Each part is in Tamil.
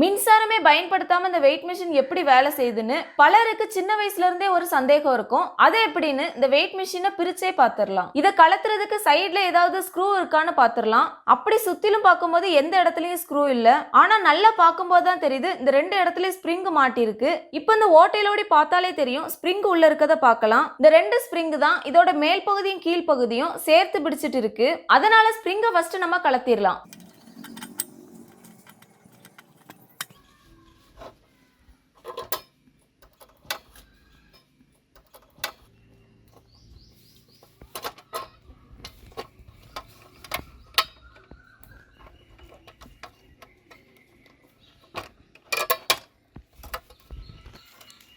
மின்சாரமே பயன்படுத்தாமல் இந்த வெயிட் மிஷின் எப்படி வேலை செய்யுதுன்னு பலருக்கு சின்ன வயசுலேருந்தே ஒரு சந்தேகம் இருக்கும். அது எப்படின்னு இந்த வெயிட் மிஷினை பிரிச்சே பார்த்துடலாம். இதை கலத்துறதுக்கு சைடில் ஏதாவது ஸ்க்ரூ இருக்கான்னு பார்த்துடலாம். அப்படி சுற்றிலும் பார்க்கும்போது எந்த இடத்துலையும் ஸ்க்ரூ இல்லை. ஆனால் நல்லா பார்க்கும்போது தான் தெரியுது இந்த ரெண்டு இடத்துலையும் ஸ்ப்ரிங் மாட்டியிருக்கு. இப்போ இந்த ஓட்டையிலோடி பார்த்தாலே தெரியும் ஸ்ப்ரிங் உள்ள இருக்கிறத பார்க்கலாம். இந்த ரெண்டு ஸ்ப்ரிங் தான் இதோட மேல் பகுதியும் கீழ் பகுதியும் சேர்த்து பிடிச்சிட்டு இருக்கு. அதனால ஸ்ப்ரிங்கை ஃபர்ஸ்ட் நம்ம கலத்திடலாம்.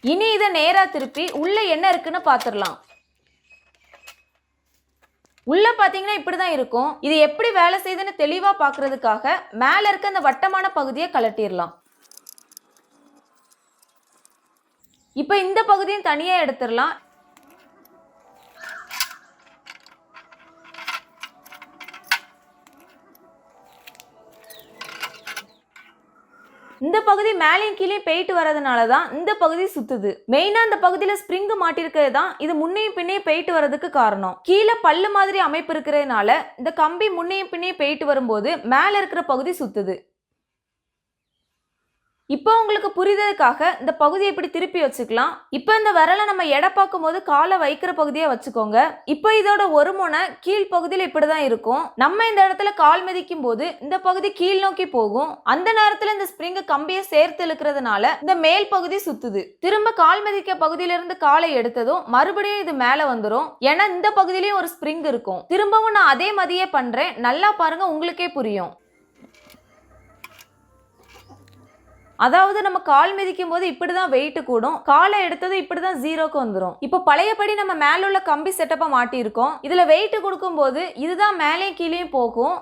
இனி இதை நேராக திருப்பி உள்ள என்ன இருக்குன்னு பார்த்துடலாம் உள்ள இப்படி தான் இருக்கும். இது எப்படி வேலை செய்யுதுன்னு தெளிவாக பார்க்கறதுக்காக மேலே இருக்க அந்த வட்டமான பகுதியை கலட்டிடலாம் இப்போ இந்த பகுதியும் தனியாக எடுத்துடலாம் இந்த பகுதி மேலேயும் கீழே போயிட்டு வரதுனால தான் இந்த பகுதி சுத்துது. மெயினா இந்த பகுதியில ஸ்ப்ரிங் மாட்டிருக்கிறது தான் இது முன்னையும் பின்னையும் போயிட்டு வரதுக்கு காரணம். கீழே பல்லு மாதிரி அமைப்பு இருக்கிறதுனால இந்த கம்பி முன்னையும் பின்னையும் போயிட்டு வரும்போது மேல இருக்கிற பகுதி சுத்துது. இப்போ உங்களுக்கு புரிதலுக்காக இந்த பகுதியை இப்படி திருப்பி வச்சுக்கலாம். இப்போ இந்த விரலை நம்ம எடை பார்க்கும்போது காலை வைக்கிற பகுதியை வச்சுக்கோங்க. இப்போ இதோட ஒரு முனை கீழ் பகுதியில் இப்படி தான் இருக்கும். நம்ம இந்த இடத்துல கால் மிதிக்கும் போது இந்த பகுதி கீழ் நோக்கி போகும். அந்த நேரத்தில் இந்த ஸ்ப்ரிங் கம்பியை சேர்த்து இழுக்கிறதுனால இந்த மேல் பகுதி சுத்துது. திரும்ப கால் மிதிக்க பகுதியிலிருந்து காலை எடுத்ததும் மறுபடியும் இது மேலே வந்துடும் ஏன்னா இந்த பகுதியிலையும் ஒரு ஸ்ப்ரிங் இருக்கும். திரும்பவும் நான் அதே மாதிரியே பண்றேன். நல்லா பாருங்க உங்களுக்கே புரியும். அதாவது நம்ம கால் மிதிக்கும் போது இப்படிதான் வெயிட் கூடும். காலை எடுத்தது இப்படிதான் ஜீரோக்கு வந்துடும் இப்போ பழையபடி நம்ம மேல உள்ள கம்பி செட்டப்பை மாட்டியிருக்கோம். இதுல வெயிட் கொடுக்கும் போது இதுதான் மேலேயும் கீழேயும் போகும்.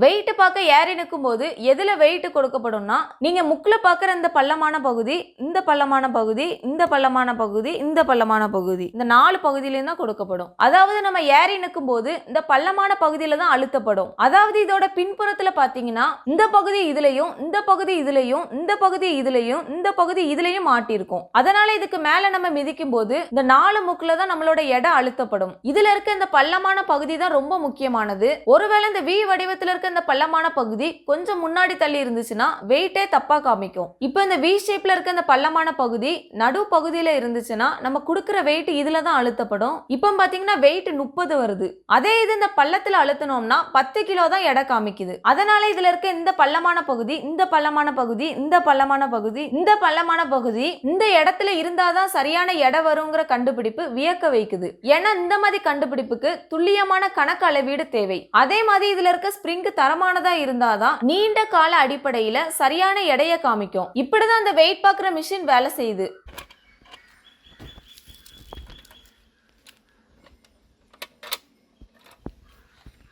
வெயிட் பார்க்க ஏறி நிற்கும் போது எதில் வெயிட் கொடுக்கப்படும்னா நீங்கள் முக்கில் பார்க்குற இந்த பள்ளமான பகுதி இந்த பள்ளமான பகுதி இந்த பள்ளமான பகுதி இந்த பள்ளமான பகுதி இந்த நாலு பகுதியிலையும் தான் கொடுக்கப்படும். அதாவது நம்ம ஏறி நிற்கும் போது இந்த பள்ளமான பகுதியில் தான் அழுத்தப்படும். அதாவது இதோட பின்புறத்தில் பார்த்தீங்கன்னா இந்த பகுதி இதுலையும் இந்த பகுதி இதுலையும் இந்த பகுதி இதுலையும் இந்த பகுதி இதுலையும் மாட்டியிருக்கும் அதனால இதுக்கு மேலே நம்ம மிதிக்கும் போது இந்த நாலு முக்கில் தான் நம்மளோட எடை அழுத்தப்படும். இதில் இருக்க இந்த பள்ளமான பகுதி தான் ரொம்ப முக்கியமானது. ஒருவேளை இந்த வி வடிவத்தில் இருக்க இந்த பள்ளமான பகுதி கொஞ்சம் முன்னாடி தள்ளி இருந்துச்சுன்னா வெயிட்டே தப்பா காமிக்கும். இப்போ இந்த வி ஷேப்ல இருக்க இந்த பள்ளமான பகுதி நடு பகுதியில இருந்துச்சுன்னா நம்ம கொடுக்குற வெயிட் இதுல தான் அழுத்தப்படும். இப்போ பாத்தீங்கன்னா வெயிட் முப்பது வருது. அதே இது இந்த பள்ளத்தில் அழுத்தணும்னா பத்து கிலோ தான் எடை காமிக்குது. அதனால இதுல இருக்க இந்த பள்ளமான பகுதி இந்த பள்ளமான பகுதி இந்த பள்ளமான பகுதி இந்த பள்ளமான பகுதி இந்த இடத்துல இருந்தாதான் சரியான எடை வருங்கிற கண்டுபிடிப்பு வியக்க வைக்குது. ஏன்னா இந்த மாதிரி கண்டுபிடிப்புக்கு துல்லியமான கணக்கு அளவீடு தேவை. அதே மாதிரி இதுல இருக்க ஸ்ப்ரிங் தரமானதா இருந்தாதான் நீண்ட கால அடிப்படையில சரியான எடையை காமிக்கும். இப்படிதான் அந்த வெயிட் பார்க்குற மிஷின் வேலை செய்யுது.